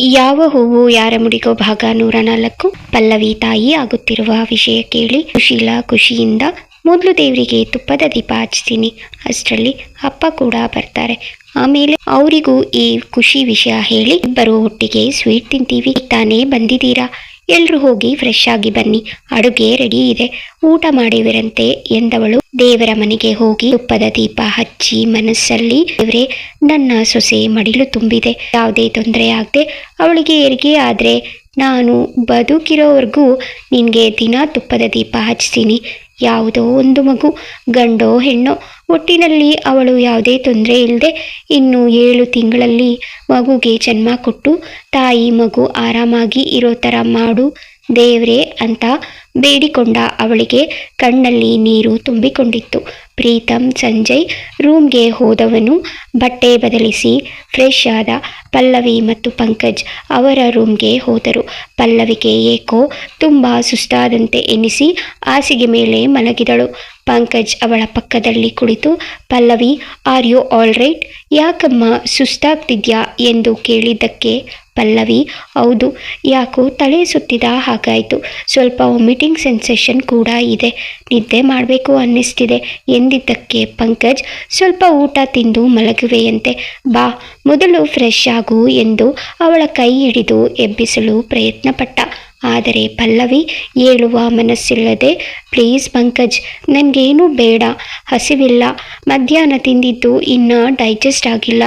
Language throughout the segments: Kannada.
ಯಾವ ಹೂವು ಯಾರ ಮುಡಿಗೋ ಭಾಗ? ನೂರ ನಾಲ್ಕು. ಪಲ್ಲವಿ ತಾಯಿ ಆಗುತ್ತಿರುವ ವಿಷಯ ಕೇಳಿ ಸುಶೀಲ ಖುಷಿಯಿಂದ ಮೊದಲು ದೇವರಿಗೆ ತುಪ್ಪದ ದೀಪ ಹಚ್ತೀನಿ. ಅಷ್ಟರಲ್ಲಿ ಅಪ್ಪ ಕೂಡ ಬರ್ತಾರೆ. ಆಮೇಲೆ ಅವರಿಗೂ ಈ ಖುಷಿ ವಿಷಯ ಹೇಳಿ ಇಬ್ಬರು ಒಟ್ಟಿಗೆ ಸ್ವೀಟ್ ತಿಂತೀವಿ. ತಾನೇ ಬಂದಿದ್ದೀರಾ? ಎಲ್ರು ಹೋಗಿ ಫ್ರೆಶ್ ಆಗಿ ಬನ್ನಿ. ಅಡುಗೆ ರೆಡಿ ಇದೆ. ಊಟ ಮಾಡಿವಿರಂತೆ ಎಂದವಳು. ದೇವರ ಮನೆಗೆ ಹೋಗಿ ತುಪ್ಪದ ದೀಪ ಹಚ್ಚಿ ಮನಸ್ಸಲ್ಲಿ ದೇವ್ರೆ, ನನ್ನ ಸೊಸೆ ಮಡಿಲು ತುಂಬಿದೆ. ಯಾವುದೇ ತೊಂದರೆ ಆಗದೆ ಅವಳಿಗೆ ಹೆರಿಗೆ ಆದರೆ ನಾನು ಬದುಕಿರೋವರೆಗೂ ನಿನಗೆ ದಿನ ತುಪ್ಪದ ದೀಪ ಹಚ್ತೀನಿ. ಯಾವುದೋ ಒಂದು ಮಗು, ಗಂಡೋ ಹೆಣ್ಣೋ, ಒಟ್ಟಿನಲ್ಲಿ ಅವಳು ಯಾವುದೇ ತೊಂದರೆ ಇಲ್ಲದೆ ಇನ್ನು ಏಳು ತಿಂಗಳಲ್ಲಿ ಮಗುಗೆ ಜನ್ಮ ಕೊಟ್ಟು ತಾಯಿ ಮಗು ಆರಾಮಾಗಿ ಇರೋ ಥರ ಮಾಡು ದೇವ್ರೆ ಅಂತ ಬೇಡಿಕೊಂಡ ಅವಳಿಗೆ ಕಣ್ಣಲ್ಲಿ ನೀರು ತುಂಬಿಕೊಂಡಿತ್ತು. ಪ್ರೀತಂ ಸಂಜಯ್ ರೂಮ್ಗೆ ಹೋದವನು ಬಟ್ಟೆ ಬದಲಿಸಿ ಫ್ರೆಶ್ ಆದ ಪಲ್ಲವಿ ಮತ್ತು ಪಂಕಜ್ ಅವರ ರೂಮ್ಗೆ ಹೋದರು. ಪಲ್ಲವಿಗೆ ಏಕೋ ತುಂಬ ಸುಸ್ತಾದಂತೆ ಎನಿಸಿ ಹಾಸಿಗೆ ಮೇಲೆ ಮಲಗಿದಳು. ಪಂಕಜ್ ಅವಳ ಪಕ್ಕದಲ್ಲಿ ಕುಳಿತು, Pallavi, are you all right? ಯಾಕಮ್ಮ ಸುಸ್ತಾಗ್ತಿದ್ಯಾ? ಎಂದು ಕೇಳಿದ್ದಕ್ಕೆ ಪಲ್ಲವಿ. ಹೌದು, ಯಾಕೋ ತಲೆ ಸುತ್ತಿದ ಹಾಗಾಯಿತು. ಸ್ವಲ್ಪ ವಾಮಿಟಿಂಗ್ ಸೆನ್ಸೇಷನ್ ಕೂಡ ಇದೆ. ನಿದ್ದೆ ಮಾಡಬೇಕು ಅನ್ನಿಸ್ತಿದೆ. ಎಂದಿದ್ದಕ್ಕೆ ಪಂಕಜ್? ಸ್ವಲ್ಪ ಊಟ ತಿಂದು ಮಲಗುವೆಯಂತೆ. ಬಾ, ಮೊದಲು ಫ್ರೆಶ್ ಆಗು ಎಂದು ಅವಳ ಕೈ ಹಿಡಿದು ಎಬ್ಬಿಸಲು ಪ್ರಯತ್ನಪಟ್ಟ. ಆದರೆ ಪಲ್ಲವಿ ಏಳುವ ಮನಸ್ಸಿಲ್ಲದೆ, ಪ್ಲೀಸ್ ಪಂಕಜ್, ನನಗೇನೂ ಬೇಡ, ಹಸಿವಿಲ್ಲ. ಮಧ್ಯಾಹ್ನ ತಿಂದಿದ್ದು ಇನ್ನೂ ಡೈಜೆಸ್ಟ್ ಆಗಿಲ್ಲ.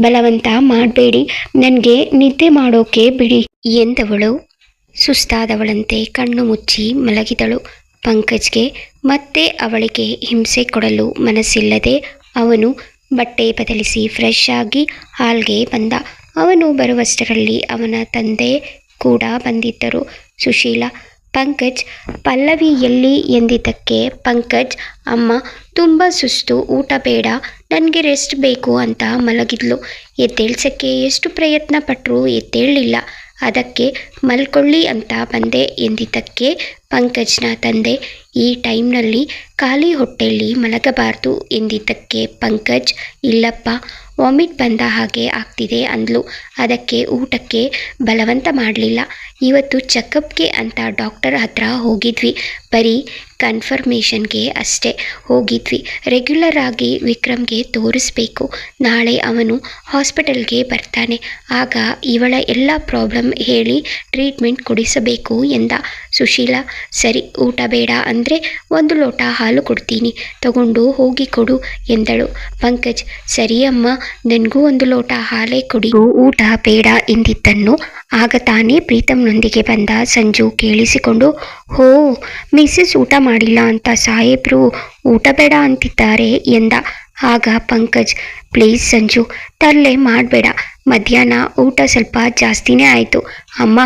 ಬಲವಂತ ಮಾಡಬೇಡಿ. ನನಗೆ ನಿದ್ದೆ ಮಾಡೋಕೆ ಬಿಡಿ. ಎಂದವಳು. ಸುಸ್ತಾದವಳಂತೆ ಕಣ್ಣು ಮುಚ್ಚಿ ಮಲಗಿದಳು. ಪಂಕಜ್ಗೆ ಮತ್ತೆ ಅವಳಿಗೆ ಹಿಂಸೆ ಕೊಡಲು ಮನಸ್ಸಿಲ್ಲದೆ ಅವನು ಬಟ್ಟೆ ಬದಲಿಸಿ ಫ್ರೆಶ್ ಆಗಿ ಹಾಲ್ಗೆ ಬಂದ. ಅವನು ಬರುವಷ್ಟರಲ್ಲಿ ಅವನ ತಂದೆ ಕೂಡ ಬಂದಿದ್ದರು. ಸುಶೀಲ, ಪಂಕಜ್ ಪಲ್ಲವಿ ಎಲ್ಲಿ ಎಂದಿದ್ದಕ್ಕೆ ಪಂಕಜ್, ಅಮ್ಮ, ತುಂಬ ಸುಸ್ತು, ಊಟ ಬೇಡ, ನನಗೆ ರೆಸ್ಟ್ ಬೇಕು ಅಂತ ಮಲಗಿದ್ಲು. ಎದ್ದೇಳ್ಸೋಕ್ಕೆ ಎಷ್ಟು ಪ್ರಯತ್ನ ಪಟ್ಟರೂ ಎದ್ದೇಳಲಿಲ್ಲ. ಅದಕ್ಕೆ ಮಲ್ಕೊಳ್ಳಿ ಅಂತ ಬಂದೆ ಎಂದಿದ್ದಕ್ಕೆ ಪಂಕಜ್ನ ತಂದೆ. ಈ ಟೈಮ್ನಲ್ಲಿ ಖಾಲಿ ಹೊಟ್ಟೆಯಲ್ಲಿ ಮಲಗಬಾರ್ದು ಎಂದಿದ್ದಕ್ಕೆ ಪಂಕಜ್, ಇಲ್ಲಪ್ಪ, ವಾಮಿಟ್ ಬಂದ ಹಾಗೆ ಆಗ್ತಿದೆ ಅಂದ್ಲು. ಅದಕ್ಕೆ ಊಟಕ್ಕೆ ಬಲವಂತ ಮಾಡಲಿಲ್ಲ. ಇವತ್ತು ಚೆಕಪ್ಗೆ ಅಂತ ಡಾಕ್ಟರ್ ಹತ್ರ ಹೋಗಿದ್ವಿ. ಬರೀ ಕನ್ಫರ್ಮೇಷನ್ಗೆ ಅಷ್ಟೇ ಹೋಗಿದ್ವಿ. ರೆಗ್ಯುಲರ್ ಆಗಿ ವಿಕ್ರಮ್ಗೆ ತೋರಿಸ್ಬೇಕು. ನಾಳೆ ಅವನು ಹಾಸ್ಪಿಟಲ್ಗೆ ಬರ್ತಾನೆ. ಆಗ ಇವಳ ಎಲ್ಲ ಪ್ರಾಬ್ಲಮ್ ಹೇಳಿ ಟ್ರೀಟ್ಮೆಂಟ್ ಕೊಡಿಸಬೇಕು ಎಂದ. ಸುಶೀಲ, ಸರಿ, ಊಟ ಬೇಡ ಅಂದರೆ ಒಂದು ಲೋಟ ಹಾಲು ಕೊಡ್ತೀನಿ. ತಗೊಂಡು ಹೋಗಿ ಕೊಡು ಎಂದಳು. ಪಂಕಜ್ ಸರಿ ಅಮ್ಮ ನನಗೂ ಒಂದು ಲೋಟ ಹಾಲೇ ಕೊಡಿ. ಊಟ ಬೇಡ ಎಂದಿದ್ದನ್ನು ಆಗ ತಾನೇ ಪ್ರೀತಮ್ನೊಂದಿಗೆ ಬಂದ ಸಂಜು ಕೇಳಿಸಿಕೊಂಡು, ಹೋ, ಮಿಸ್ಸಸ್ ಊಟ ಮಾಡಿಲ್ಲ ಅಂತ ಸಾಹೇಬ್ರು, ಊಟ ಬೇಡ ಅಂತಿದ್ದಾರೆ ಎಂದ. ಆಗ ಪಂಕಜ್, ಪ್ಲೀಸ್ ಸಂಜು ತರಲೆ ಮಾಡಬೇಡ. ಮಧ್ಯಾಹ್ನ ಊಟ ಸ್ವಲ್ಪ ಜಾಸ್ತಿನೇ ಆಯಿತು. ಅಮ್ಮ,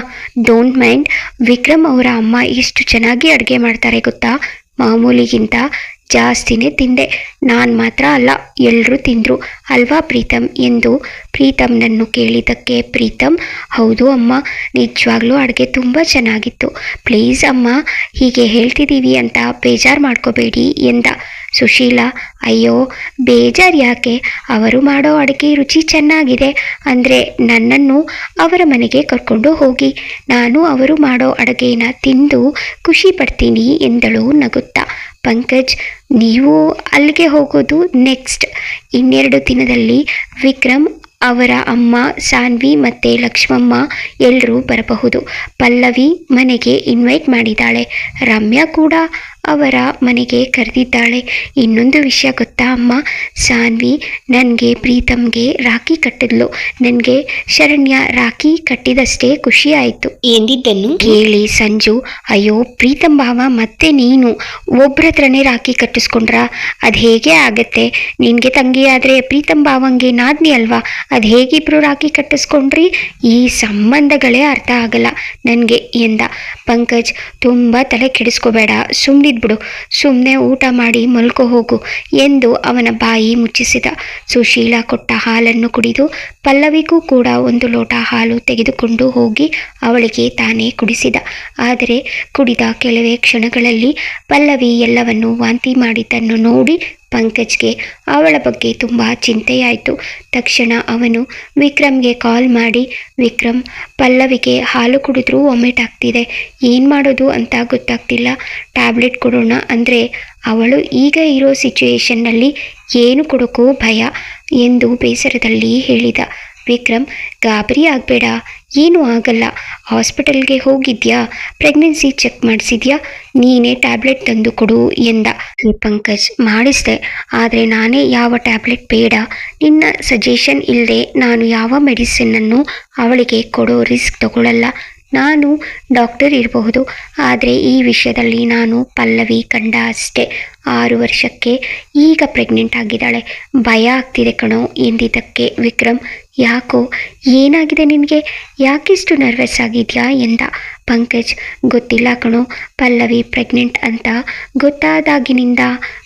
ಡೋಂಟ್ ಮೈಂಡ್. ವಿಕ್ರಮ್ ಅವರ ಅಮ್ಮ ಇಷ್ಟು ಚೆನ್ನಾಗಿ ಅಡುಗೆ ಮಾಡ್ತಾರೆ ಗೊತ್ತಾ? ಮಾಮೂಲಿಗಿಂತ ಜಾಸ್ತಿನೇ ತಿಂದೆ. ನಾನು ಮಾತ್ರ ಅಲ್ಲ ಎಲ್ಲರೂ ತಿಂದರು. ಅಲ್ವಾ ಪ್ರೀತಮ್? ಎಂದು ಪ್ರೀತಮ್ನನ್ನು ಕೇಳಿದ್ದಕ್ಕೆ ಪ್ರೀತಮ್, ಹೌದು ಅಮ್ಮ, ನಿಜವಾಗ್ಲೂ ಅಡುಗೆ ತುಂಬ ಚೆನ್ನಾಗಿತ್ತು. ಪ್ಲೀಸ್ ಅಮ್ಮ, ಹೀಗೆ ಹೇಳ್ತಿದ್ದೀವಿ ಅಂತ ಬೇಜಾರು ಮಾಡ್ಕೋಬೇಡಿ ಎಂದ. ಸುಶೀಲ, ಅಯ್ಯೋ, ಬೇಜಾರು ಯಾಕೆ? ಅವರು ಮಾಡೋ ಅಡುಗೆ ರುಚಿ ಚೆನ್ನಾಗಿದೆ. ಅಂದರೆ ನನ್ನನ್ನು ಅವರ ಮನೆಗೆ ಕರ್ಕೊಂಡು ಹೋಗಿ. ನಾನು ಅವರು ಮಾಡೋ ಅಡುಗೆನ ತಿಂದು ಖುಷಿ ಪಡ್ತೀನಿ ಎಂದಳು ನಗುತ್ತಾ. ಪಂಕಜ್, ನೀವು ಅಲ್ಲಿಗೆ ಹೋಗೋದು ನೆಕ್ಸ್ಟ್ ಇನ್ನೆರಡು ದಿನದಲ್ಲಿ ವಿಕ್ರಮ್, ಅವರ ಅಮ್ಮ ಸಾನ್ವಿ ಮತ್ತು ಲಕ್ಷ್ಮಮ್ಮ ಎಲ್ಲರೂ ಬರಬಹುದು. ಪಲ್ಲವಿ ಮನೆಗೆ ಇನ್ವೈಟ್ ಮಾಡಿದ್ದಾಳೆ. ರಮ್ಯಾ ಕೂಡ ಅವರ ಮನೆಗೆ ಕರೆದಿದ್ದಾಳೆ. ಇನ್ನೊಂದು ವಿಷಯ ಗೊತ್ತಾ ಅಮ್ಮ? ಸಾನ್ವಿ ನನಗೆ ಪ್ರೀತಮ್ಗೆ ರಾಖಿ ಕಟ್ಟಿದ್ಲು. ನನಗೆ ಶರಣ್ಯ ರಾಖಿ ಕಟ್ಟಿದಷ್ಟೇ ಖುಷಿ ಆಯಿತು. ಎಂದಿದ್ದನ್ನು? ಕೇಳಿ ಸಂಜು. ಅಯ್ಯೋ ಪ್ರೀತಮ್ ಭಾವ ಮತ್ತೆ ನೀನು. ಒಬ್ರ ಹತ್ರನೇ ರಾಖಿ ಕಟ್ಟಿಸ್ಕೊಂಡ್ರ? ಅದು ಹೇಗೆ ಆಗತ್ತೆ? ನಿನಗೆ ತಂಗಿ ಆದರೆ ಪ್ರೀತಮ್ ಭಾವಂಗೆ ನಾದ್ನಿ ಅಲ್ವಾ? ಅದು ಹೇಗಿಬ್ರು ರಾಖಿ ಕಟ್ಟಿಸ್ಕೊಂಡ್ರಿ? ಈ ಸಂಬಂಧಗಳೇ ಅರ್ಥ ಆಗಲ್ಲ. ನನಗೆ ಎಂದ. ಪಂಕಜ್ ತುಂಬ ತಲೆ ಕೆಡಿಸ್ಕೋಬೇಡ. ಸುಮ್ಮನಿದ್ಬಿಡು ಸುಮ್ಮನೆ ಊಟ ಮಾಡಿ ಮಲ್ಕೊ ಹೋಗು ಎಂದು ಅವನ ಬಾಯಿ ಮುಚ್ಚಿಸಿದ. ಸುಶೀಲ ಕೊಟ್ಟ ಹಾಲನ್ನು ಕುಡಿದು ಪಲ್ಲವಿಗೂ ಕೂಡ ಒಂದು ಲೋಟ ಹಾಲು ತೆಗೆದುಕೊಂಡು ಹೋಗಿ ಅವಳಿಗೆ ತಾನೇ ಕುಡಿಸಿದ. ಆದರೆ ಕುಡಿದ ಕೆಲವೇ ಕ್ಷಣಗಳಲ್ಲಿ ಪಲ್ಲವಿ ಎಲ್ಲವನ್ನು ವಾಂತಿ ಮಾಡಿದ್ದನ್ನು ನೋಡಿ ಪಂಕಜ್ಗೆ ಅವಳ ಬಗ್ಗೆ ತುಂಬ ಚಿಂತೆಯಾಯಿತು. ತಕ್ಷಣ ಅವನು ವಿಕ್ರಮ್ಗೆ ಕಾಲ್ ಮಾಡಿ, ವಿಕ್ರಮ್, ಪಲ್ಲವಿಗೆ ಹಾಲು ಕುಡಿದ್ರೂ ವಾಮಿಟ್ ಆಗ್ತಿದೆ ಏನು ಮಾಡೋದು ಅಂತ ಗೊತ್ತಾಗ್ತಿಲ್ಲ. ಟ್ಯಾಬ್ಲೆಟ್ ಕೊಡೋಣ ಅಂದರೆ ಅವಳು ಈಗ ಇರೋ ಸಿಚುಯೇಷನ್ನಲ್ಲಿ ಏನು ಕೊಡೋಕ್ಕೂ ಭಯ ಎಂದು ಬೇಸರದಲ್ಲಿ ಹೇಳಿದ ವಿಕ್ರಮ್, ಗಾಬರಿ ಆಗಬೇಡ. ಏನೂ ಆಗಲ್ಲ. ಹಾಸ್ಪಿಟಲ್ಗೆ ಹೋಗಿದ್ಯಾ? ಪ್ರೆಗ್ನೆನ್ಸಿ ಚೆಕ್ ಮಾಡಿಸಿದ್ಯಾ? ನೀನೇ ಟ್ಯಾಬ್ಲೆಟ್ ತಂದು ಕೊಡು ಎಂದ ಈ ಪಂಕಜ್. ಮಾಡಿಸಿದೆ. ಆದರೆ ನಾನೇ ಯಾವ ಟ್ಯಾಬ್ಲೆಟ್ ಬೇಡ. ನಿನ್ನ ಸಜೆಷನ್ ಇಲ್ಲದೆ ನಾನು ಯಾವ ಮೆಡಿಸಿನನ್ನು ಅವಳಿಗೆ ಕೊಡೋ ರಿಸ್ಕ್ ತಗೊಳ್ಳಲ್ಲ ನಾನು ಡಾಕ್ಟರ್ ಇರಬಹುದು, ಆದರೆ ಈ ವಿಷಯದಲ್ಲಿ ನಾನು ಪಲ್ಲವಿ ಕಂಡ ಅಷ್ಟೇ. ಆರು ವರ್ಷಕ್ಕೆ ಈಗ ಪ್ರೆಗ್ನೆಂಟ್ ಆಗಿದ್ದಾಳೆ. ಭಯ ಆಗ್ತಿದೆ ಕಣೋ ಎಂದಿದ್ದಕ್ಕೆ ವಿಕ್ರಮ್. ಯಾಕೋ, ಏನಾಗಿದೆ ನಿನಗೆ? ಯಾಕಿಷ್ಟು ನರ್ವಸ್ ಆಗಿದೆಯಾ ಎಂದ ಪಂಕಜ್. ಗೊತ್ತಿಲ್ಲ ಕಣೋ, ಪಲ್ಲವಿ ಪ್ರೆಗ್ನೆಂಟ್ ಅಂತ ಗೊತ್ತಾದಾಗಿನಿಂದ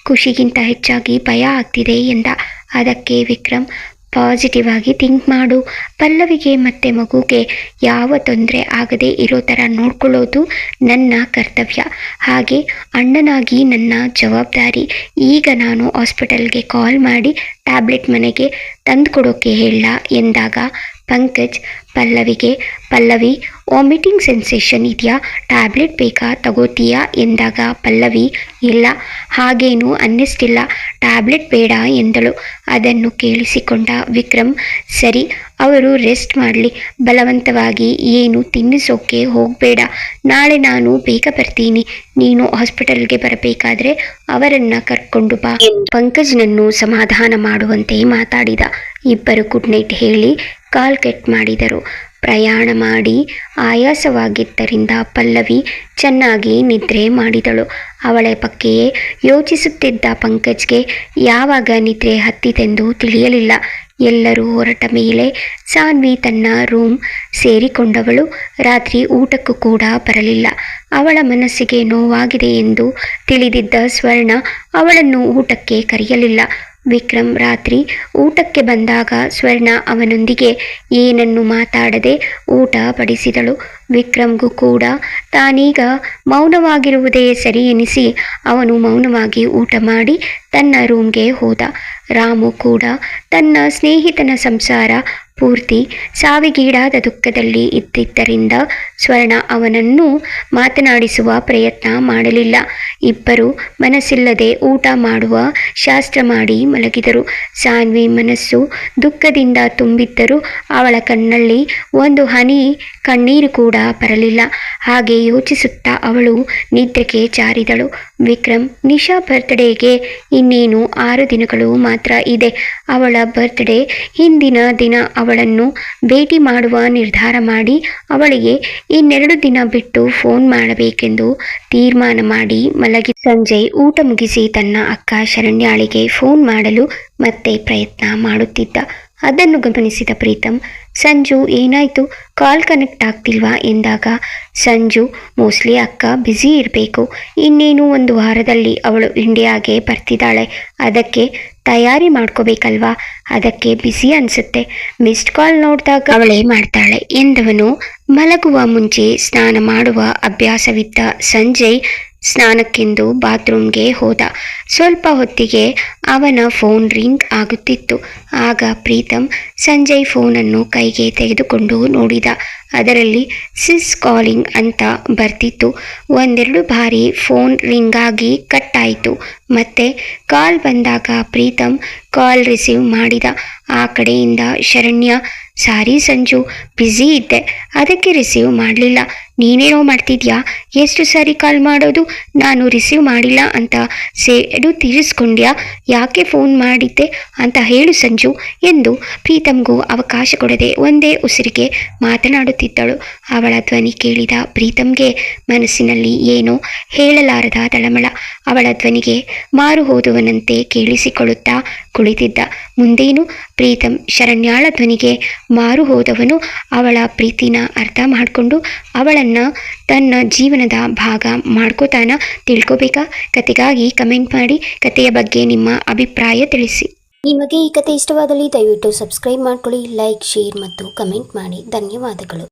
ಖುಷಿಗಿಂತ ಹೆಚ್ಚಾಗಿ ಭಯ ಆಗ್ತಿದೆ ಎಂದ. ಅದಕ್ಕೆ ವಿಕ್ರಮ್ ಪಾಸಿಟಿವ್ ಆಗಿ ಥಿಂಕ್ ಮಾಡು. ಪಲ್ಲವಿಗೆ ಮತ್ತು ಮಗುಗೆ ಯಾವ ತೊಂದರೆ ಆಗದೆ ಇರೋ ಥರ ನೋಡ್ಕೊಳ್ಳೋದು ನನ್ನ ಕರ್ತವ್ಯ. ಹಾಗೆ ಅಣ್ಣನಾಗಿ ನನ್ನ ಜವಾಬ್ದಾರಿ. ಈಗ ನಾನು ಹಾಸ್ಪಿಟಲ್ಗೆ ಕಾಲ್ ಮಾಡಿ ಟ್ಯಾಬ್ಲೆಟ್ ಮನೆಗೆ ತಂದುಕೊಡೋಕ್ಕೆ ಹೇಳ ಎಂದಾಗ, ಪಂಕಜ್, ಪಲ್ಲವಿಗೆ, ಪಲ್ಲವಿ ವಾಮಿಟಿಂಗ್ ಸೆನ್ಸೇಷನ್ ಇದೆಯಾ? ಟ್ಯಾಬ್ಲೆಟ್ ಬೇಕಾ? ತಗೋತೀಯಾ? ಎಂದಾಗ, ಪಲ್ಲವಿ, ಇಲ್ಲ. ಹಾಗೇನೂ ಅನ್ನಿಸ್ತಿಲ್ಲ. ಟ್ಯಾಬ್ಲೆಟ್ ಬೇಡ ಎಂದಳು. ಅದನ್ನು ಕೇಳಿಸಿಕೊಂಡ ವಿಕ್ರಮ್ ಸರಿ, ಅವರು ರೆಸ್ಟ್ ಮಾಡಲಿ. ಬಲವಂತವಾಗಿ ಏನು ತಿನ್ನಿಸೋಕೆ ಹೋಗಬೇಡ. ನಾಳೆ ನಾನು ಬೇಗ ಬರ್ತೀನಿ. ನೀನು ಹಾಸ್ಪಿಟಲ್ಗೆ ಬರಬೇಕಾದ್ರೆ ಅವರನ್ನು ಕರ್ಕೊಂಡು ಬಾ. ಪಂಕಜ್ನನ್ನು ಸಮಾಧಾನ ಮಾಡುವಂತೆ ಮಾತಾಡಿದ. ಇಬ್ಬರು ಗುಡ್ ನೈಟ್ ಹೇಳಿ ಕಾಲ್ ಕಟ್ ಮಾಡಿದರು. ಪ್ರಯಾಣ ಮಾಡಿ ಆಯಾಸವಾಗಿದ್ದರಿಂದ ಪಲ್ಲವಿ ಚೆನ್ನಾಗಿ ನಿದ್ರೆ ಮಾಡಿದಳು. ಅವಳ ಬಗ್ಗೆಯೇ ಯೋಚಿಸುತ್ತಿದ್ದ ಪಂಕಜ್ಗೆ ಯಾವಾಗ ನಿದ್ರೆ ಹತ್ತಿತೆಂದು ತಿಳಿಯಲಿಲ್ಲ. ಎಲ್ಲರೂ ಹೊರಟ ಮೇಲೆ ಸಾನ್ವಿ ತನ್ನ ರೂಮ್ ಸೇರಿಕೊಂಡವಳು. ರಾತ್ರಿ ಊಟಕ್ಕೂ ಕೂಡ ಬರಲಿಲ್ಲ. ಅವಳ ಮನಸ್ಸಿಗೆ ನೋವಾಗಿದೆ ಎಂದು ತಿಳಿದಿದ್ದ ಸ್ವರ್ಣ ಅವಳನ್ನು ಊಟಕ್ಕೆ ಕರೆಯಲಿಲ್ಲ. ವಿಕ್ರಮ್ ರಾತ್ರಿ ಊಟಕ್ಕೆ ಬಂದಾಗ ಸ್ವರ್ಣ ಅವನೊಂದಿಗೆ ಏನನ್ನು ಮಾತಾಡದೆ ಊಟ ಪಡಿಸಿದಳು. ವಿಕ್ರಮ್ಗೂ ಕೂಡ ತಾನೀಗ ಮೌನವಾಗಿರುವುದೇ ಸರಿ ಎನಿಸಿ ಅವನು ಮೌನವಾಗಿ ಊಟ ಮಾಡಿ ತನ್ನ ರೂಮ್ಗೆ ಹೋದ. ರಾಮು ಕೂಡ ತನ್ನ ಸ್ನೇಹಿತನ ಸಂಸಾರ ಪೂರ್ತಿ ಸಾವಿಗೀಡಾದ ದುಃಖದಲ್ಲಿ ಇದ್ದಿದ್ದರಿಂದ ಸ್ವರ್ಣ ಅವನನ್ನು ಮಾತನಾಡಿಸುವ ಪ್ರಯತ್ನ ಮಾಡಲಿಲ್ಲ. ಇಬ್ಬರು ಮನಸ್ಸಿಲ್ಲದೆ ಊಟ ಮಾಡುವ ಶಾಸ್ತ್ರ ಮಾಡಿ ಮಲಗಿದರು. ಸಾನ್ವಿ ಮನಸ್ಸು ದುಃಖದಿಂದ ತುಂಬಿದ್ದರೂ ಅವಳ ಕಣ್ಣಲ್ಲಿ ಒಂದು ಹನಿ ಕಣ್ಣೀರು ಕೂಡ ಬರಲಿಲ್ಲ. ಹಾಗೆ ಯೋಚಿಸುತ್ತಾ ಅವಳು ನಿದ್ರೆಗೆ ಜಾರಿದಳು. ವಿಕ್ರಮ್, ನಿಶಾ ಬರ್ತ್ಡೇಗೆ ಇನ್ನೇನು ಆರು ದಿನಗಳು ಮಾತ್ರ ಇದೆ. ಅವಳ ಬರ್ತ್ಡೇ ಹಿಂದಿನ ದಿನ ಅವಳನ್ನು ಭೇಟಿ ಮಾಡುವ ನಿರ್ಧಾರ ಮಾಡಿ ಅವಳಿಗೆ ಇನ್ನೆರಡು ದಿನ ಬಿಟ್ಟು ಫೋನ್ ಮಾಡಬೇಕೆಂದು ತೀರ್ಮಾನ ಮಾಡಿ ಮಲಗಿ ಸಂಜೆ ಊಟ ಮುಗಿಸಿ ತನ್ನ ಅಕ್ಕ ಶರಣ್ಯಾಳಿಗೆ ಫೋನ್ ಮಾಡಲು ಮತ್ತೆ ಪ್ರಯತ್ನ ಮಾಡುತ್ತಿದ್ದ. ಅದನ್ನು ಗಮನಿಸಿದ ಪ್ರೀತಮ್ ಸಂಜು, ಏನಾಯಿತು? ಕಾಲ್ ಕನೆಕ್ಟ್ ಆಗ್ತಿಲ್ವಾ? ಎಂದಾಗ, ಸಂಜು, ಮೋಸ್ಟ್ಲಿ ಅಕ್ಕ ಬ್ಯುಸಿ ಇರಬೇಕು. ಇನ್ನೇನು ಒಂದು ವಾರದಲ್ಲಿ ಅವಳು ಇಂಡಿಯಾಗೆ ಬರ್ತಿದ್ದಾಳೆ. ಅದಕ್ಕೆ ತಯಾರಿ ಮಾಡ್ಕೋಬೇಕಲ್ವಾ? ಅದಕ್ಕೆ ಬ್ಯುಸಿ ಅನಿಸುತ್ತೆ. ಮಿಸ್ಡ್ ಕಾಲ್ ನೋಡಿದಾಗ ಅವಳೇ ಮಾಡ್ತಾಳೆ ಎಂದವನು ಮಲಗುವ ಮುಂಚೆ ಸ್ನಾನ ಮಾಡುವ ಅಭ್ಯಾಸವಿದ್ದ ಸಂಜಯ್ ಸ್ನಾನಕ್ಕೆಂದು ಬಾತ್ರೂಮ್ಗೆ ಹೋದ. ಸ್ವಲ್ಪ ಹೊತ್ತಿಗೆ ಅವನ ಫೋನ್ ರಿಂಗ್ ಆಗುತ್ತಿತ್ತು. ಆಗ ಪ್ರೀತಮ್ ಸಂಜಯ್ ಫೋನನ್ನು ಕೈಗೆ ತೆಗೆದುಕೊಂಡು ನೋಡಿದ. ಅದರಲ್ಲಿ ಸಿಸ್ ಕಾಲಿಂಗ್ ಅಂತ ಬರ್ತಿತ್ತು. ಒಂದೆರಡು ಬಾರಿ ಫೋನ್ ರಿಂಗ್ ಆಗಿ ಕಟ್ ಆಯಿತು ಮತ್ತೆ ಕಾಲ್ ಬಂದಾಗ ಪ್ರೀತಮ್ ಕಾಲ್ ರಿಸೀವ್ ಮಾಡಿದ. ಆ ಕಡೆಯಿಂದ, ಶರಣ್ಯ ಸಾರಿ ಸಂಜು ಬ್ಯುಸಿ ಇದ್ದೆ. ಅದಕ್ಕೆ ರಿಸೀವ್ ಮಾಡಲಿಲ್ಲ. ನೀನೇನೋ ಮಾಡ್ತಿದ್ಯಾ? ಎಷ್ಟು ಸಾರಿ ಕಾಲ್ ಮಾಡೋದು? ನಾನು ರಿಸೀವ್ ಮಾಡಿಲ್ಲ ಅಂತ ಸೇಡು ತೀರಿಸ್ಕೊಂಡ್ಯಾ ಯಾಕೆ ಫೋನ್ ಮಾಡಿದ್ದೆ? ಅಂತ ಹೇಳು ಸಂಜು. ಎಂದು ಪ್ರೀತಮ್ಗೂ ಅವಕಾಶ ಕೊಡದೆ ಒಂದೇ ಉಸಿರಿಗೆ ಮಾತನಾಡುತ್ತಿದ್ದಳು. ಅವಳ ಧ್ವನಿ ಕೇಳಿದ ಪ್ರೀತಮ್ಗೆ ಮನಸ್ಸಿನಲ್ಲಿ ಏನೋ ಹೇಳಲಾರದ ತಳಮಳ. ಅವಳ ಧ್ವನಿಗೆ ಮಾರು ಹೋದವನಂತೆ ಕೇಳಿಸಿಕೊಳ್ಳುತ್ತಾ ಕುಳಿತಿದ್ದ. ಮುಂದೇನು? ಪ್ರೀತಮ್ ಶರಣ್ಯಾಳ ಧ್ವನಿಗೆ ಮಾರು ಹೋದವನು ಅವಳ ಪ್ರೀತಿನ ಅರ್ಥ ಮಾಡಿಕೊಂಡು ಅವಳನ್ನು ತನ್ನ ಜೀವನದ ಭಾಗ ಮಾಡ್ಕೋತಾನ ತಿಳ್ಕೋಬೇಕಾ? ಕತೆಗಾಗಿ ಕಮೆಂಟ್ ಮಾಡಿ ಕತೆಯ ಬಗ್ಗೆ ನಿಮ್ಮ ಅಭಿಪ್ರಾಯ ತಿಳಿಸಿ. ನಿಮಗೆ ಈ ಕತೆ ಇಷ್ಟವಾದಲ್ಲಿ ದಯವಿಟ್ಟು ಸಬ್ಸ್ಕ್ರೈಬ್ ಮಾಡ್ಕೊಳ್ಳಿ ಲೈಕ್ ಶೇರ್ ಮತ್ತು ಕಮೆಂಟ್ ಮಾಡಿ. ಧನ್ಯವಾದಗಳು.